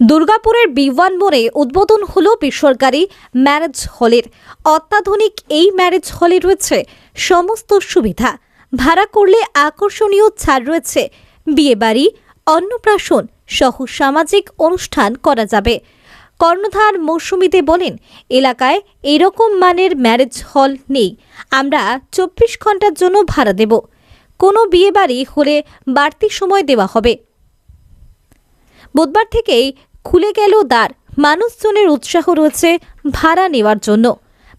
দুর্গাপুরের বিওয়ান মোড়ে উদ্বোধন হলো বেসরকারি ম্যারেজ হলের। অত্যাধুনিক এই ম্যারেজ হলে রয়েছে সমস্ত সুবিধা। ভাড়া করলে আকর্ষণীয় ছাড় রয়েছে। বিয়েবাড়ি, অন্নপ্রাশন সহ সামাজিক অনুষ্ঠান করা যাবে। কর্ণধার মৌসুমীতে বলেন, এলাকায় এরকম মানের ম্যারেজ হল নেই। আমরা চব্বিশ ঘণ্টার জন্য ভাড়া দেব। কোনো বিয়েবাড়ি হলে বাড়তি সময় দেওয়া হবে। বুধবার থেকেই খুলে গেল দ্বার। মানুষজনের উৎসাহ রয়েছে ভাড়া নেওয়ার জন্য।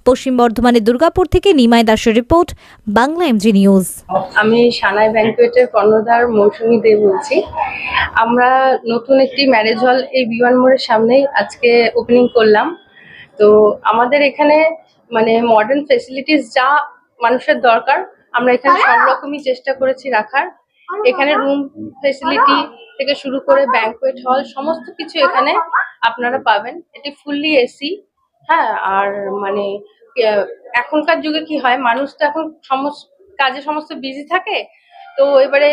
পশ্চিম বর্ধমানের দুর্গাপুর থেকে নিমাই দাসের রিপোর্ট, বাংলা এমজি নিউজ। আমি সানাই ব্যাংকুয়েটের কর্ণধার মৌসুমী দে বলছি। আমরা নতুন একটি ম্যারেজ হল এই বিমান মোড়ের সামনেই আজকে ওপেনিং করলাম। তো আমাদের এখানে মানে মডার্ন ফেসিলিটিস যা মানুষের দরকার, আমরা এখানে সব রকমই চেষ্টা করেছি রাখার। এখানে রুম ফেসিলিটি থেকে শুরু করে ব্যাংকুয়েট হল সমস্ত কিছু এখানে আপনারা পাবেন। এটি ফুললি এসি হ্যাঁ আর মানে এখনকার যুগে কি হয় মানুষ তো এখন সমস্ত কাজে সমস্ত বিজি থাকে। তো এবারে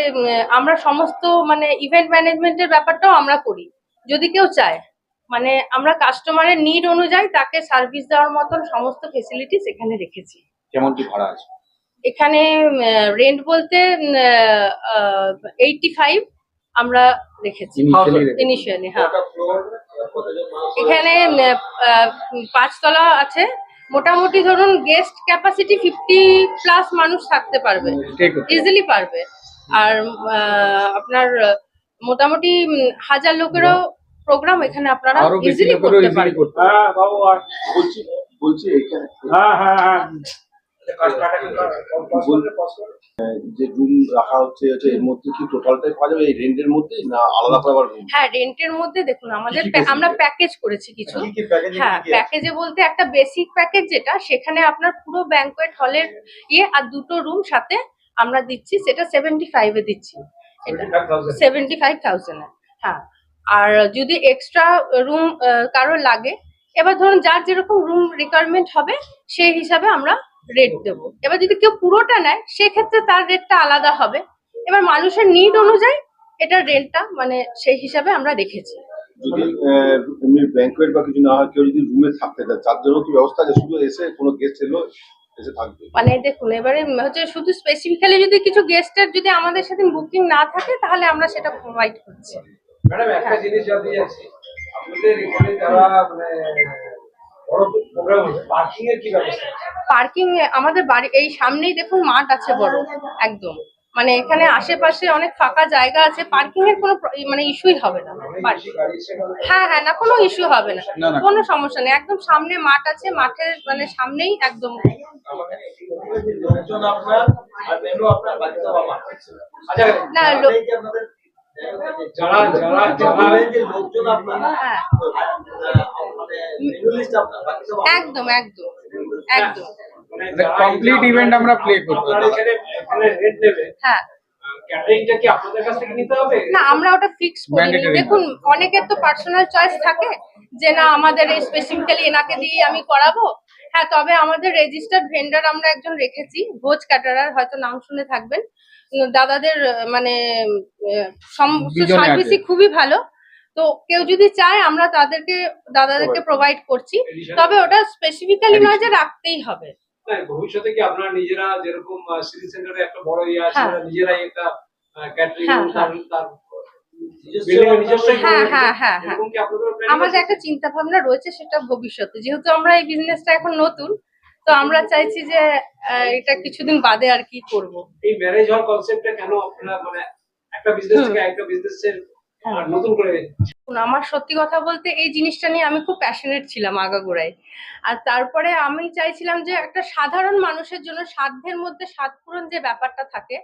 আমরা সমস্ত মানে ইভেন্ট ম্যানেজমেন্টের ব্যাপারটাও আমরা করি। যদি কেউ চায় মানে আমরা কাস্টমারের নিড অনুযায়ী তাকে সার্ভিস দেওয়ার মতন সমস্ত ফেসিলিটিস এখানে রেখেছি। কেমন কি ভাড়া আছে? এখানে রেন্ট বলতে এইটটি ফাইভ আমরা রেখেছি ইনিশিয়ালি হ্যাঁ এখানে আহ, পাঁচতলা আছে মোটামুটি ধরুন গেস্ট ক্যাপাসিটি ফিফটি প্লাস মানুষ থাকতে পারবে। ইজিলি পারবে আর আহ, আপনার মোটামুটি হাজার লোকেরও প্রোগ্রাম এখানে আপনারা ইজিলি করতে করতে হ্যাঁ বাবু আর বলছি বলছি এখানে হ্যাঁ হ্যাঁ হ্যাঁ যে রুম রাখা হচ্ছে হচ্ছে এর মধ্যে কি টোটালটাই পাওয়া যাবে? এই রেন্টের মধ্যে না আলাদা করে আবার রুম হ্যাঁ রেন্টের মধ্যে দেখুন আমাদের আমরা প্যাকেজ করেছি কিছু। হ্যাঁ প্যাকেজে বলতে একটা বেসিক প্যাকেজ যেটা সেখানে আপনার পুরো ব্যাংকোয়েট হলের ইয়ে আর দুটো রুম সাথে আমরা দিচ্ছি সেটা সেভেন্টি ফাইভে দিচ্ছি। সেভেন্টি ফাইভ থাউজেন্ড হ্যাঁ। আর যদি এক্সট্রা রুম কারোর লাগে এবার ধরুন যার যেরকম রুম রিকোয়ারমেন্ট হবে সেই হিসাবে আমরা রেট দেবো। এবার যদি কেউ পুরোটা নেয় সেক্ষেত্রে তার রেটটা আলাদা হবে। এবার মানুষের নিড অনুযায়ী এটার রেন্টটা মানে সেই হিসাবে আমরা রেখেছি। যদি আহ, এমনি ব্যাংকুয়েট বা কিছু না হয় কেউ যদি রুমে থাকতে চায় তার জন্য কি ব্যবস্থা আছে? শুধু এসে কোনো গেস্ট এলো এসে থাকবে? মানে দেখুন এবারে হচ্ছে শুধু স্পেসিফিক্যালি যদি কিছু গেস্টের যদি আমাদের সাথে বুকিং না থাকে তাহলে আমরা সেটা প্রোভাইড করছি। ম্যাডাম একটা জিনিস এখানে যারা মানে বড় প্রোগ্রাম হচ্ছে পার্কিং এর কি ব্যবস্থা পার্কিং আমাদের বাড়ি এই সামনেই দেখুন মাঠ আছে বড় একদম। মানে এখানে আশেপাশে অনেক ফাঁকা জায়গা আছে পার্কিং এর কোনো মানে ইস্যুই হবে না। গেলে। হ্যাঁ হ্যাঁ না কোনো ইস্যু হবে না। না, না। কোনো সমস্যা নেই একদম সামনে মাঠ আছে মাঠের মানে সামনেই একদম। লোকজন আপনার আর মেনু আপনার বাড়িতে বাবা আচ্ছা না, যারা যারা যারা যে লোকজন আপনার হ্যাঁ। মানে মেনু একদম একদম একদম। মানে আমরা করব। নেবে হ্যাঁ। ক্যাটারিংটা কি আপনাদের কাছ থেকে নিতে হবে? না আমরা ওটা ফিক্স করি দেখুন অনেকের তো পার্সোনাল চয়েস থাকে যে না আমাদের এই স্পেসিফিক্যালি এনাকে দিয়ে আমি করাবো। হ্যাঁ তবে আমাদের রেজিস্টার্ড ভেন্ডার আমরা একজন রেখেছি ভোজ ক্যাটারার হয়তো নাম শুনে থাকবেন। দাদাদের মানে। সার্ভিসই খুবই ভালো। তো কেউ যদি চায় আমরা তাদেরকে দাদাদেরকে প্রোভাইড করছি। তবে ওটা স্পেসিফিক্যালি নয় যে রাখতেই হবে। না, ভবিষ্যতে কি আপনারা নিজেরা যেরকম সিটি সেন্টারে একটা বড় ইয়ে আছে হ্যাঁ। নিজেরাই একটা ক্যাটারিং হ্যাঁ, হ্যাঁ, হ্যাঁ, হ্যাঁ, আমাদের একটা চিন্তা ভাবনা রয়েছে সেটা ভবিষ্যতে। যেহেতু আমরা এই বিজনেসটা এখন নতুন তো আমরা চাইছি যে এটা কিছুদিন বাদে আর কি করব। এই ম্যারেজ হল কনসেপ্টটা কেন আপনারা মানে একটা বিজনেস থেকে একটা বিজনেসের। নতুন করে আমার সত্যি কথা বলতে এই জিনিসটা নিয়ে আমি খুব প্যাশনেট ছিলাম আগাগোড়ায় আর তারপরে আমি চাইছিলাম যে একটা সাধারণ মানুষের জন্য সাধ্যের মধ্যে সাত পূরণ যে ব্যাপারটা থাকে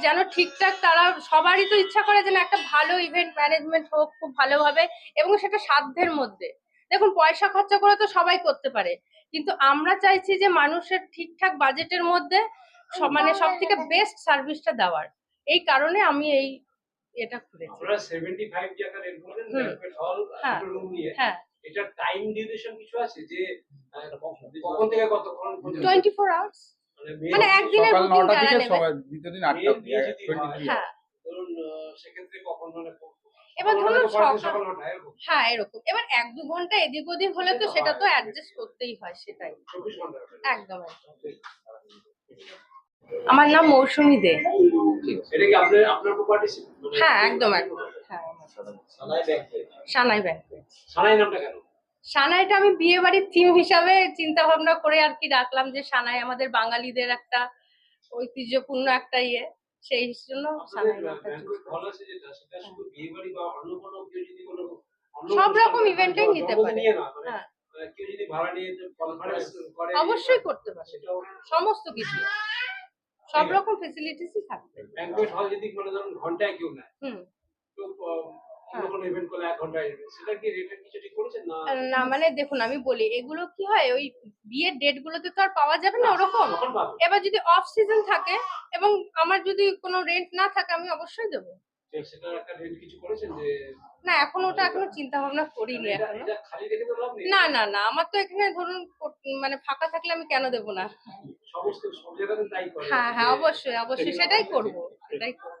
যেন ঠিকঠাক তারা সবারই তো ইচ্ছা করে যেন একটা ভালো ইভেন্ট ম্যানেজমেন্ট হোক খুব ভালোভাবে এবং সেটা সাধ্যের মধ্যে। দেখুন পয়সা খরচা করে তো সবাই করতে পারে। কিন্তু আমরা চাইছি যে মানুষের ঠিকঠাক বাজেটের মধ্যে মানে সব থেকে বেস্ট সার্ভিসটা দেওয়ার। এই কারণে আমি এই এটা খুলেছি আপনারা 75 টাকা রেট বলেন হুম। ব্যাংকুয়েট হল হ্যাঁ। রুম নিয়ে হ্যাঁ। এটা টাইম ডিউরেশন কিছু আছে? যে কখন থেকে কতক্ষণ পর্যন্ত? টোয়েন্টি ফোর আওয়ার্স মানে মানে একদিনের সকাল বুকিং থেকে নেবে। হয়, সেক্ষেত্রে কখন মানে এবার ধরুন সকাল সকাল নটা এরকম। হ্যাঁ এরকম। এবার এক দু ঘণ্টা এদিক ওদিক হলে তো সেটা তো অ্যাডজাস্ট করতেই হয় সেটাই। একদম একদম। আমার নাম মৌসুমী দে। এটা কি আপনার আপনার প্রপার্টি হ্যাঁ একদম একদম। হ্যাঁ সানাই ব্যাংক সানাই ব্যাংক। সানাই নামটা কেন? সানাইটা আমি বিয়ে বাড়ির থিম হিসাবে চিন্তা ভাবনা করে আর কি রাখলাম যে সানাই আমাদের বাঙালিদের একটা ঐতিহ্যপূর্ণ একটা ইয়ে। সেই জন্য কোনো কোনো সব রকম করে, নিতে পারে। মানে হ্যাঁ। অবশ্যই করতে পারে। সমস্ত কিছু। সব রকম ফেসিলিটিসই থাকবে। ব্যাংকুয়েট হল যদি মানে ধরুন ঘন্টায় কেউ নেয় না না মানে দেখুন আমি বলি এগুলো কি হয় ওই বিয়ের ডেট গুলোতে তো আর পাওয়া যাবে না ওরকম। এবার যদি অফ সিজন থাকে এবং আমার যদি কোনো রেন্ট না থাকে আমি অবশ্যই দেবো। না এখন ওটা এখনও চিন্তা ভাবনা করিনি এখনও। না না না আমার তো এখানে ধরুন মানে ফাঁকা থাকলে আমি কেন দেবো না? হ্যাঁ হ্যাঁ অবশ্যই অবশ্যই সেটাই করব সেটাই করব।